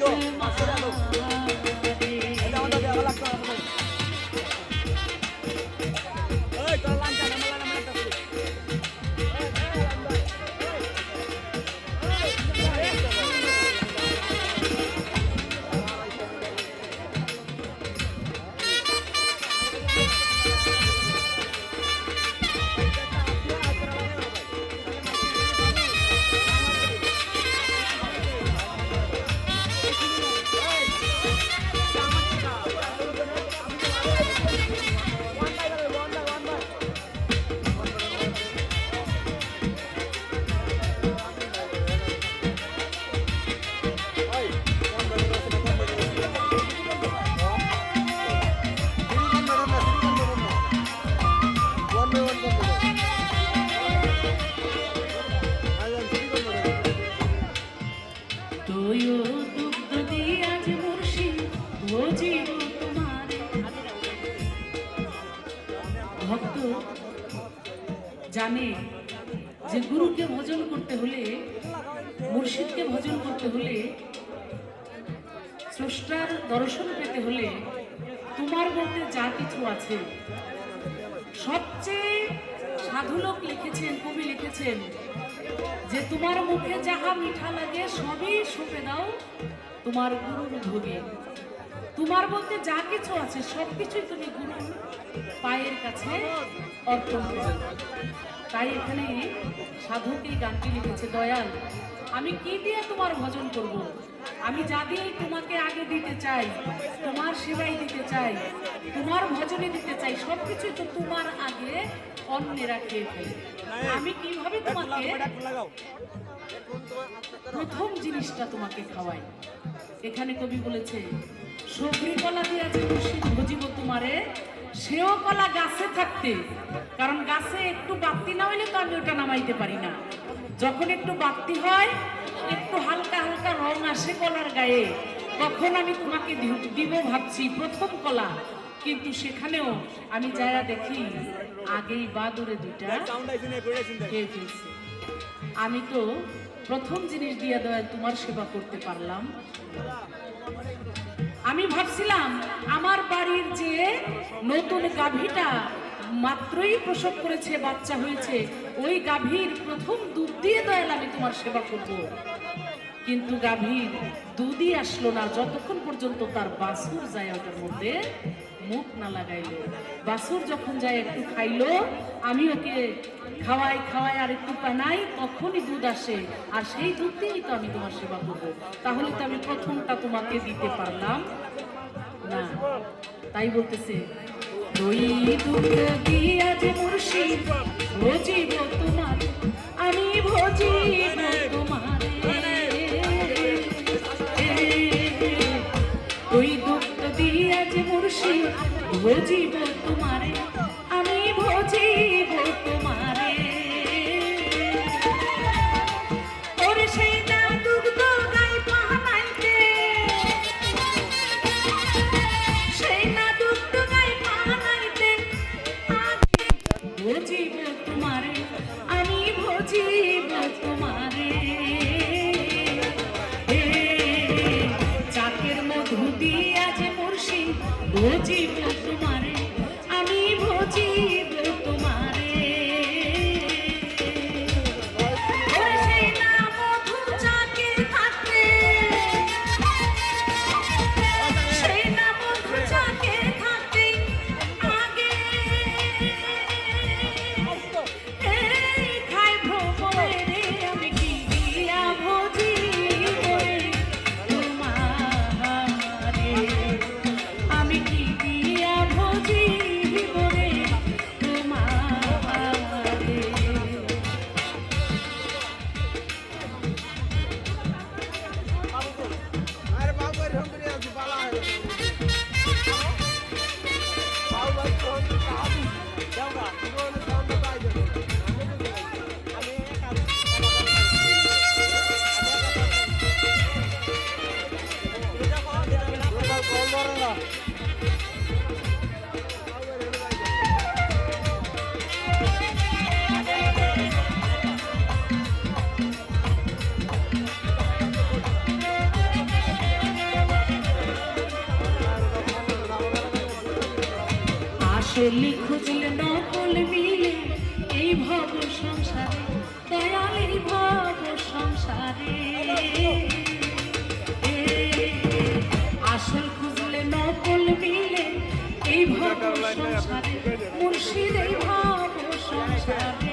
তোমারে দইও দুগ্ধ জানে যে গুরুকে ভজন করতে হলে মুর্শিদকে ভজন করতে হলে স্রষ্টার দর্শন পেতে হলে তোমার বলতে যা কিছু আছে, সবচেয়ে সাধুলোক লিখেছেন, কবি লিখেছেন যে তোমার মুখে যাহা মিঠা লাগে, সবই সঁপে দাও তোমার গুরুর ভোগে তোমার বলতে যা কিছু আছে সব কিছুই তুমি গুরুর পায়ের কাছে অর্পণ করো। তাই এখানে সাধক এই গানটি লিখেছে, দয়াল, আমি কি দিয়ে তোমার ভজন করব। আমি যা দিয়েই তোমাকে আগে দিতে চাই, তোমার সেবাই দিতে চাই, তোমার ভজনে দিতে চাই, সবকিছুই তো তোমার আগে অন্যেরা খেয়ে আমি কীভাবে তোমাকে প্রথম জিনিসটা তোমাকে খাওয়াই এখানে কবি বলেছে সবরি কলা দিয়া মুর্শিদ ভজিব তোমারে, সেও কলা গাছে থাকতে কারণ গাছে একটু বাতি না হইলে তো আমি ওটা নামাইতে পারি না। যখন একটু বাতি হয়, একটু হালকা হালকা রং আসে কলার গায়ে, তখন আমি তোমাকে দিব ভাবছি প্রথম কলা। কিন্তু সেখানেও আমি যারা দেখি আগেই বাদুরে দুইটা আমি তো প্রথম জিনিস দিয়ে দয়া তোমার সেবা করতে পারলাম। আমি ভাবছিলাম আমার বাড়ির যে নতুন গাভীটা মাত্রই প্রসব করেছে, বাচ্চা হয়েছে। ওই গাভীর প্রথম দুধ দিয়ে দয়াল, আমি তোমার সেবা করব। কিন্তু গাভীর দুধই আসলো না। যতক্ষণ পর্যন্ত তার বাসুর যায় ওটার মধ্যে, মুখ না লাগাইলো। বাসুর যখন যায়, একটু খাইলো, আমি ওকে খাওয়াই খাওয়াই, আর একটু পানাই তখনই দুধ আসে। আর সেই দুধ দিয়েই তো আমি তোমার সেবা করব। তাহলে তো আমি প্রথমটা তোমাকে দিতে পারলাম। না, তাই বলতেছে দুধ দিয়া যে মুর্শিদ ভজিব তোমার, আমি ভজিব তোমারে। ওই দুঃখ দিয়া যে মুর্শিদ ভজিব চাকের মধু দিয়া যে মুর্শিদ ভজিব আসলে খুঁজলে নকল মিলে এই ভব সংসারে, দয়াল এই ভব সংসারে। আসল খুঁজলে নকল মিলে এই ভব সংসারে, মুর্শিদ এই ভব সংসারে।